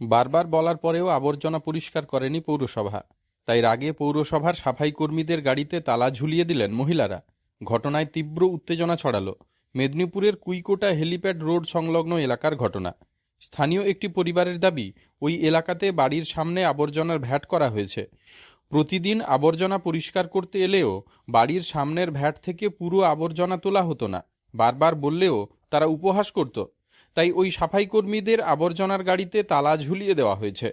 বারবার বলার পরেও আবর্জনা পরিষ্কার করেনি পৌরসভা। তাই রাগে পৌরসভার সাফাই কর্মীদের গাড়িতে তালা ঝুলিয়ে দিলেন মহিলারা। ঘটনায় তীব্র উত্তেজনা ছড়ালো। মেদিনীপুরের কুইকোটা হেলিপ্যাড রোড সংলগ্ন এলাকার ঘটনা। স্থানীয় একটি পরিবারের দাবি, ওই এলাকাতে বাড়ির সামনে আবর্জনার ভ্যাট করা হয়েছে। প্রতিদিন আবর্জনা পরিষ্কার করতে এলেও বাড়ির সামনের ভ্যাট থেকে পুরো আবর্জনা তোলা হতো না। বারবার বললেও তারা উপহাস করত। তাই ওই সাফাই কর্মীদের আবর্জনার গাড়িতে তালা ঝুলিয়ে দেওয়া হয়েছে।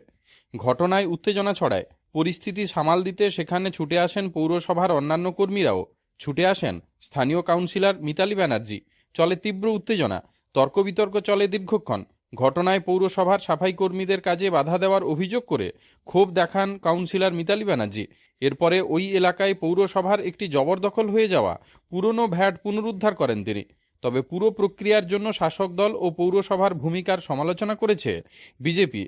ঘটনায় উত্তেজনা ছড়ায়। পরিস্থিতি সামাল দিতে সেখানে ছুটে আসেন পৌরসভার অন্যান্য কর্মীরাও। ছুটে আসেন স্থানীয় কাউন্সিলর মিতালি ব্যানার্জি। চলে তীব্র উত্তেজনা। তর্ক বিতর্ক চলে দীর্ঘক্ষণ। ঘটনায় পৌরসভার সাফাই কর্মীদের কাজে বাধা দেওয়ার অভিযোগ করে ক্ষোভ দেখান কাউন্সিলর মিতালি ব্যানার্জি। এরপরে ওই এলাকায় পৌরসভার একটি জবরদখল হয়ে যাওয়া পুরনো ভ্যাট পুনরুদ্ধার করেন তিনি। তবে পুরো প্রক্রিয়ার জন্য শাসক দল ও পৌরসভার ভূমিকার সমালোচনা করেছে বিজেপি।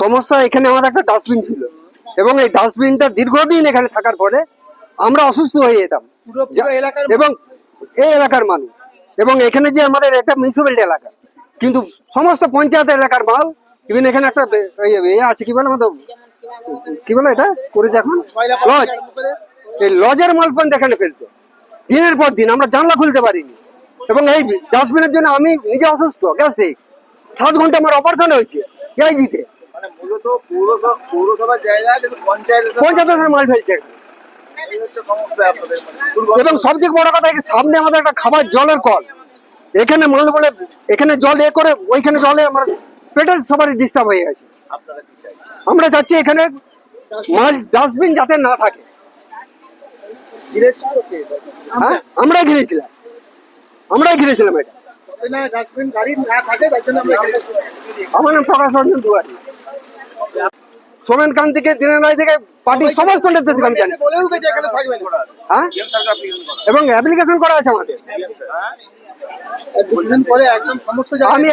সমস্যা এখানে আমার একটা ডাস্টবিন ছিল। এবং এই ডাস্টবিনটা দীর্ঘদিন এখানে থাকার পরে আমরা অসুস্থ হয়ে যেতাম। এবং এই এলাকার মানুষ। এবং এখানে যে আমাদের একটা মিউনিসিপ্যালিটি এলাকা। কিন্তু সমস্ত পঞ্চায়েত এলাকার মাল ইভেন এখানে একটা এ আছে কি বলে আমাদের? কি বলে এটা? করেছে এখন? লজ। এই লজের মাল পর্যন্ত এখানে ফেলতো দিনের পর দিন আমরা জানলা খুলতে পারিনি। এবং এই ডাস্টবিনের জন্য আমি নিজে অসুস্থ গ্যাস্ট্রিক। সাত ঘণ্টা আমার অপারেশন হয়েছে জিতে মানে পঞ্চায়েতের মাল ফেলছে। মানে। এবং সব বড় কথা সামনে আমাদের একটা খাবার জলের কল। এখানে মাল বলে এখানে জল এ করে ওইখানে জলে আমার পেটের সবারই ডিস্টার্ব হয়ে গেছে। আমরা চাচ্ছি এখানে মাছ ডাস্টবিন যাতে না থাকে। হ্যাঁ আমরাই ঘিরেছিলাম। আমরাই ঘিরেছিলাম এটা। আমরা নাম প্রকাশ রঞ্জন দুয়ারি। সোমেন খান থেকে দিনের থেকে পার্টির সমস্ত নেতৃত্ব আমি জানি হ্যাঁ? এবং অ্যাপ্লিকেশন করা আছে আমাদের। দুদিন পরে একদম সমস্ত আমি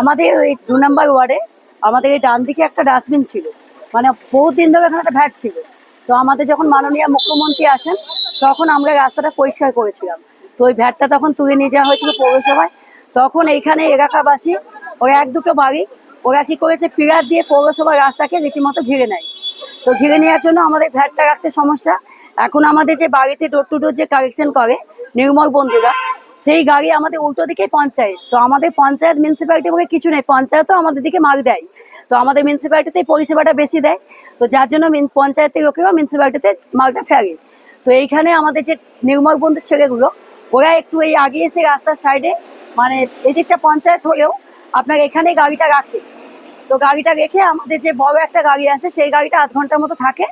আমাদের ওই দু নম্বর ওয়ার্ডে আমাদের এই ডান দিকে একটা ডাস্টবিন ছিল। মানে বহুত দিন ধরে এখানে একটা ভ্যাট ছিল। তো আমাদের যখন মাননীয় মুখ্যমন্ত্রী আসেন তখন আমরা রাস্তাটা পরিষ্কার করেছিলাম। তো ওই ভ্যাটটা তখন তুলে নিয়ে যাওয়া হয়েছিল পৌরসভায়। তখন এইখানে এলাকাবাসী, ওরা এক দুটো বাড়ি, ওরা কি করেছে, পিলার দিয়ে পৌরসভার রাস্তাকে রীতিমতো ঘিরে নেয়। তো ঘিরে নেওয়ার জন্য আমাদের ভ্যাটটা রাখতে সমস্যা। এখন আমাদের যে বাড়িতে ডোর টু ডোর যে কালেকশন করে নির্মল বন্ধুরা, সেই গাড়ি আমাদের উল্টো দিকে পঞ্চায়েত। তো আমাদের পঞ্চায়েত মিউনিসিপ্যালিটি বলে কিছু নেই, পঞ্চায়েতও আমাদের দিকে মার্ক দেয়। তো আমাদের মিউনিসিপ্যালিটিতে পরিষেবাটা বেশি দেয়। তো যার জন্য পঞ্চায়েতের লোকেরাও মিউনিসিপ্যালিটিতে মালটা ফেলে। তো এইখানে আমাদের যে নির্মল বন্ধুর ছেলেগুলো ওরা একটু এই আগে এসে রাস্তার সাইডে মানে এদিকটা পঞ্চায়েত হলেও আপনার এখানে গাড়িটা রাখে। তো গাড়িটা রেখে আমাদের যে বড় একটা গাড়ি আছে, সেই গাড়িটা আধ ঘণ্টার মতো থাকে।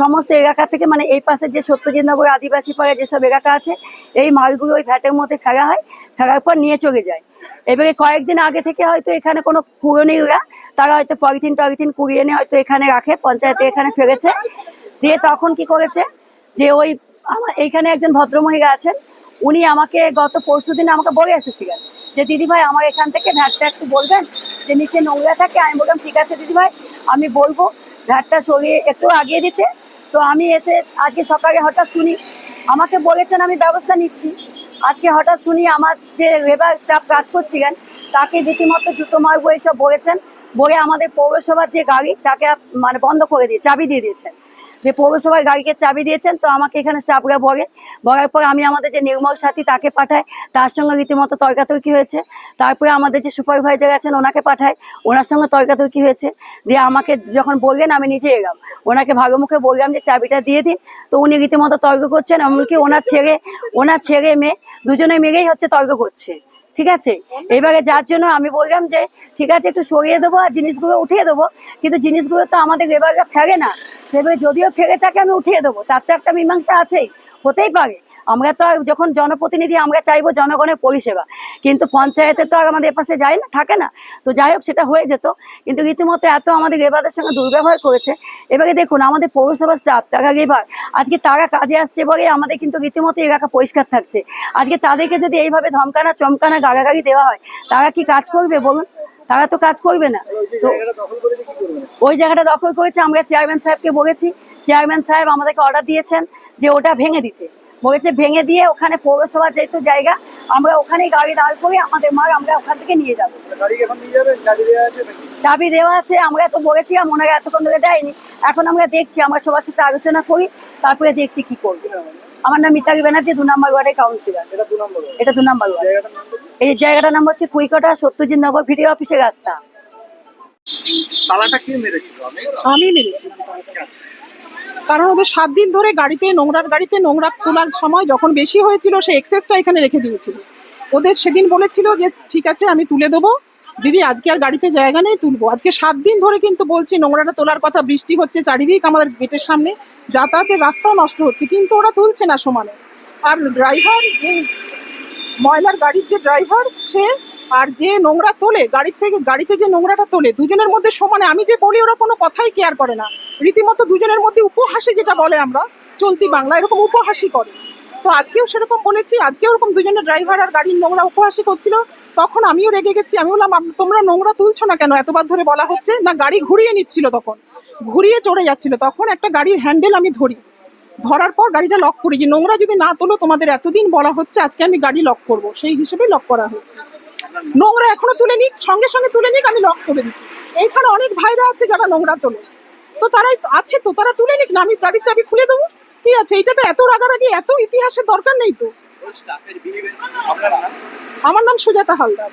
সমস্ত এলাকা থেকে মানে এই পাশের যে সত্যজিৎনগর আদিবাসী পাড়া যেসব এলাকা আছে, এই মালগুলো ওই ভ্যাটের মধ্যে ফেরা হয়, ফেলার পর নিয়ে চলে যায়। এবারে কয়েকদিন আগে থেকে হয়তো এখানে কোনো পুরনিরা তারা হয়তো পলিথিন টলিথিন কুড়িয়ে এনে হয়তো এখানে রাখে, পঞ্চায়েতে এখানে ফেলেছে। দিয়ে তখন কি করেছে, যে ওই আমার এইখানে একজন ভদ্রমহিলা আছেন উনি আমাকে গত পরশু দিন আমাকে বলে এসেছিলেন যে দিদি ভাই আমার এখান থেকে ভ্যাটটা একটু বলবেন? যে, নিচে নোংরা থাকে। আমি বললাম, ঠিক আছে দিদি ভাই আমি বলব। ভ্যাটটা সরিয়ে একটু আগিয়ে দিতে। তো আমি এসে আজকে সকালে হঠাৎ শুনি, আমাকে বলেছেন, আমি ব্যবস্থা নিচ্ছি। আজকে হঠাৎ শুনি আমার যে লেবার স্টাফ কাজ করছিলেন, তাকে রীতিমতো জুতো মারবো এইসব বলেছেন, বলে আমাদের পৌরসভার যে গাড়ি, তাকে মানে বন্ধ করে দিয়ে, চাবি দিয়ে দিয়েছেন। যে পৌরসভায় গাড়িকে চাবি দিয়েছেন, তো আমাকে এখানে স্টাফরা বলে, বলার পর আমি আমাদের যে নির্মল সাথী তাকে পাঠাই, তার সঙ্গে রীতিমতো তর্কাতর্কি হয়েছে। তারপরে আমাদের যে সুপারভাইজার আছেন ওনাকে পাঠাই, ওনার সঙ্গে তর্কাতর্কি হয়েছে। দিয়ে আমাকে যখন বললেন, আমি নিজে এলাম। ওনাকে ভালো মুখে বললাম যে চাবিটা দিয়ে দিন। তো উনি রীতিমতো তর্ক করছেন, এমনকি ওনার ছেলে ওনার ছেলে মেয়ে, দুজনে মেয়েই হচ্ছে তর্ক করছে। ঠিক আছে? এইভাবে যার জন্য আমি বললাম যে, ঠিক আছে, একটু সরিয়ে দেবো আর জিনিসগুলো উঠিয়ে দেবো। কিন্তু জিনিসগুলো তো আমাদের এবারে ফেরে না। সেভাবে যদিও ফেরে থাকে আমি উঠিয়ে দেবো, তার তো একটা মীমাংসা আছেই, হতেই পারে। আমরা তো আর যখন জনপ্রতিনিধি আমরা চাইব জনগণের পরিষেবা। কিন্তু পঞ্চায়েতে তো আর আমাদের এপাশে যায় না থাকে না। তো যাই হোক সেটা হয়ে যেত। কিন্তু রীতিমতো এত আমাদের লেবারদের সঙ্গে দুর্ব্যবহার করেছে। এবারে দেখুন আমাদের পৌরসভার স্টাফ তারা লেবার আজকে তারা কাজে আসছে বলে আমাদের কিন্তু রীতিমতো এলাকা পরিষ্কার থাকছে। আজকে তাদেরকে যদি এইভাবে ধমকানা চমকানা গালাগালি দেওয়া হয় তারা কি কাজ করবে বলুন? তারা তো কাজ করবে না। তো ওই জায়গাটা দখল করেছে আমরা চেয়ারম্যান সাহেবকে বলেছি। চেয়ারম্যান সাহেব আমাদেরকে অর্ডার দিয়েছেন যে ওটা ভেঙে দিতে। বলেছে ভেঙে দিয়ে ওখানে পৌরসভার যেহেতু জায়গা আমরা ওখানে গাড়ি দাঁড় করে আমাদের মাল আমরা ওখান থেকে নিয়ে যাব। গাড়ি এখন নিয়ে যাবেন গাড়ি দেওয়া আছে নাকি? চাবি দেওয়া আছে আমরা তো বলেছিলাম ওনারা এতক্ষণ ধরে দেয়নি। এখন আমরা দেখছি আমরা সবার সাথে আলোচনা করি তারপরে দেখছি কি করব। আমার নাম মিতালি ব্যানার্জি দু নম্বর ওয়ার্ডের কাউন্সিলর। এটা দু নম্বর ওয়ার্ড। এই জায়গাটার নাম হচ্ছে কুইকটা সত্যজিৎ নগর ভিডিও অফিসের রাস্তা। তালাটা কে মেরেছিল? আমি? তালাটা। কারণ ওদের সাত দিন ধরে গাড়িতে নোংরার গাড়িতে নোংরা তোলার সময় যখন বেশি হয়েছিল, সে এক্সেসটা এখানে রেখে দিয়েছিল। ওদের সেদিন বলেছিল যে, ঠিক আছে, আমি তুলে দেবো। দিদি, আজকে আর গাড়িতে জায়গা নেই, তুলবো। আজকে সাত দিন ধরে কিন্তু বলছি, নোংরাটা তোলার কথা বৃষ্টি হচ্ছে চারিদিক, আমাদের গেটের সামনে। যাতায়াতের রাস্তাও নষ্ট হচ্ছে, কিন্তু ওরা তুলছে না সমানে। আর ড্রাইভার যে, ময়লার গাড়ির যে ড্রাইভার সে আর যে নোংরা তোলে, গাড়ির থেকে, গাড়িতে যে নোংরাটা তোলে, দুজনের মধ্যে সমানে, আমি যে বলি ওরা কোনো কথাই কেয়ার করে না। রীতিমতো দুজনের মধ্যে উপহাসি যেটা বলে আমরা, চলতি বাংলা এরকম উপহাসি করে। তো আজকেও সেরকম বলেছি, আজকেও ওরকম দুজনের ড্রাইভার আর গাড়ির নোংরা উপহাসি করছিল। তখন আমিও রেগে গেছি, আমি বললাম তোমরা নোংরা তুলছো না কেন? এতবার ধরে বলা হচ্ছে না গাড়ি ঘুরিয়ে নিচ্ছিল তখন। ঘুরিয়ে চড়ে যাচ্ছিল। তখন একটা গাড়ির হ্যান্ডেল আমি ধরি। ধরার পর গাড়িটা লক করি। যে নোংরা যদি না তোলো, তোমাদের এতদিন বলা হচ্ছে, আজকে আমি গাড়ি লক করব। সেই হিসেবে লক করা হচ্ছে নোংরা এখনও তুলে নিক সঙ্গে সঙ্গে তুলে নিক আমি লক করে দিচ্ছি। এইখানে অনেক ভাইরা আছে যারা নোংরা তোলে। তো তারাই আছে তো তারা তুলে নিক না আমি গাড়ির চাবি খুলে দেবো। ঠিক আছে? এটা তো এত রাগারাগি এত ইতিহাসের দরকার নেই তো। আমার নাম সুজাতা হালদার।